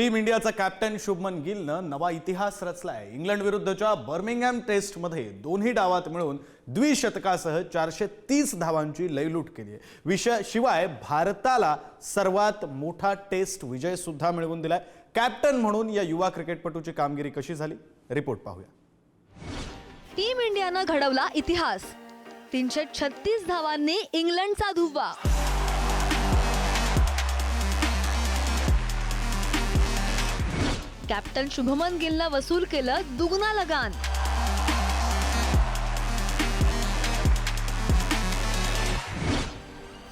Team इंडियाचा captain Shubman गिलनं नवा इतिहास रचलाय. इंग्लंड विरुद्धच्या बर्मिंगहॅम टेस्टमध्ये दोन्ही डावात मिळून द्विशतकासह चारशे तीस धावांची लयलूट केली आहे विषय शिवाय भारताला सर्वात मोठा टेस्ट विजय सुद्धा मिळवून दिलाय. कॅप्टन म्हणून या युवा क्रिकेटपटूची कामगिरी कशी झाली? रिपोर्ट पाहूया. टीम इंडियानं घडवला इतिहास. तीनशे छत्तीस धावांनी इंग्लंडचा धुव्वा. कॅप्टन शुभमन गिलनं वसूल केलं दुगुना लगान.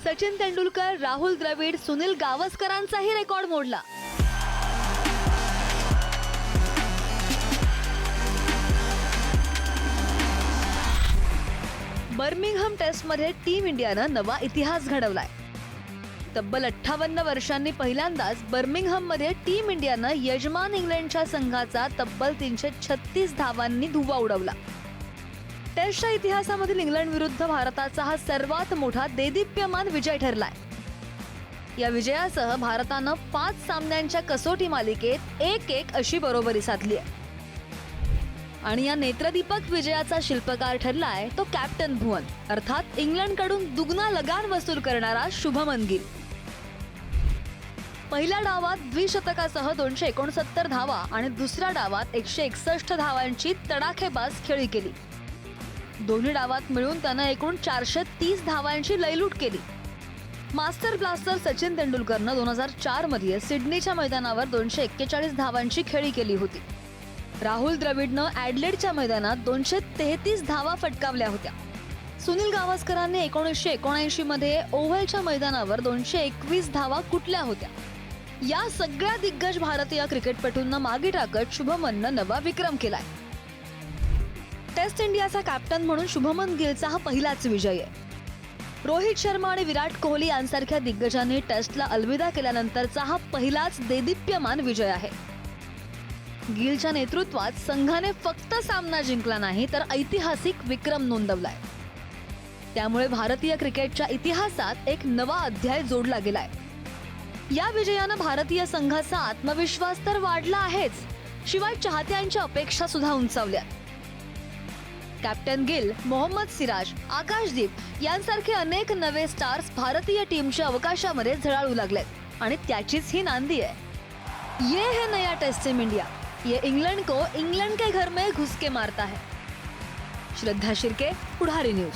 सचिन तेंडुलकर राहुल द्रविड सुनील गावस्करांचाही रेकॉर्ड मोडला. बर्मिंगहम टेस्टमध्ये टीम इंडियानं नवा इतिहास घडवलाय. तब्बल अठ्ठावन्न वर्षांनी पहिल्यांदाच बर्मिंगहममध्ये टीम इंडियानं यजमान इंग्लंडच्या संघाचा तब्बल तीनशे छत्तीस धावांनी धुवा उडवला. टेस्टच्या इतिहासामधील इंग्लंड विरुद्ध भारताचा हा सर्वात मोठा देदीप्यमान विजय ठरलाय. या विजयासह भारतानं पाच सामन्यांच्या कसोटी मालिकेत एक एक अशी बरोबरी साधली आहे आणि या नेत्रदीपक विजयाचा शिल्पकार ठरलाय तो कॅप्टन भुवन. अर्थात इंग्लंडकडून दुगना लगान वसूल करणारा शुभमन गिल पहिल्या डावात द्विशतकासह दोनशे एकोणसत्तर धावा आणि दुसऱ्या डावात एकशे एकसष्ट धावांची तडाखेबाज खेळी केली. दोन्ही डावात मिळून त्यानं एकूण चारशे तीस धावांची लयलूट केली. मास्टर ब्लास्टर सचिन तेंडुलकरनं दोन हजार चारमध्ये सिडनीच्या मैदानावर दोनशे एक्केचाळीस धावांची खेळी केली होती. राहुल द्रविडनं ॲडलेडच्या मैदानात दोनशे तेहतीस धावा फटकावल्या होत्या. सुनील गावस्करांनी एकोणीसशे एकोणऐंशी मध्ये ओव्हलच्या मैदानावर दोनशे एकवीस धावा कुठल्या होत्या? या सगळ्या दिग्गज भारतीय क्रिकेटपटूंना मागे टाकत शुभमननं नवा विक्रम केलाय. टेस्ट इंडियाचा कॅप्टन म्हणून शुभमन गिलचा हा पहिलाच विजय आहे. रोहित शर्मा आणि विराट कोहली यांसारख्या दिग्गजांनी टेस्टला अलविदा केल्यानंतरचा हा पहिलाच देदीप्यमान विजय आहे. गिलच्या नेतृत्वात संघाने फक्त सामना जिंकला नाही तर ऐतिहासिक विक्रम नोंदवलाय. त्यामुळे भारतीय क्रिकेटच्या इतिहासात एक नवा अध्याय जोडला गेलाय. या विजयानं भारतीय संघाचा आत्मविश्वास तर वाढला आहेच शिवाय चाहत्यांच्या अपेक्षा सुद्धा उंचावल्या कॅप्टन गिल मोहम्मद सिराज आकाशदीप यांसारखे अनेक नवे स्टार्स भारतीय टीमच्या अवकाशामध्ये झळाळू लागलेत आणि त्याचीच ही नांदी आहे. ये है नया टेस्ट टीम इंडिया. ये इंग्लैंड को इंग्लैंड के घर में घुस के मारता है। श्रद्धा शिर्के पुढारी न्यूज।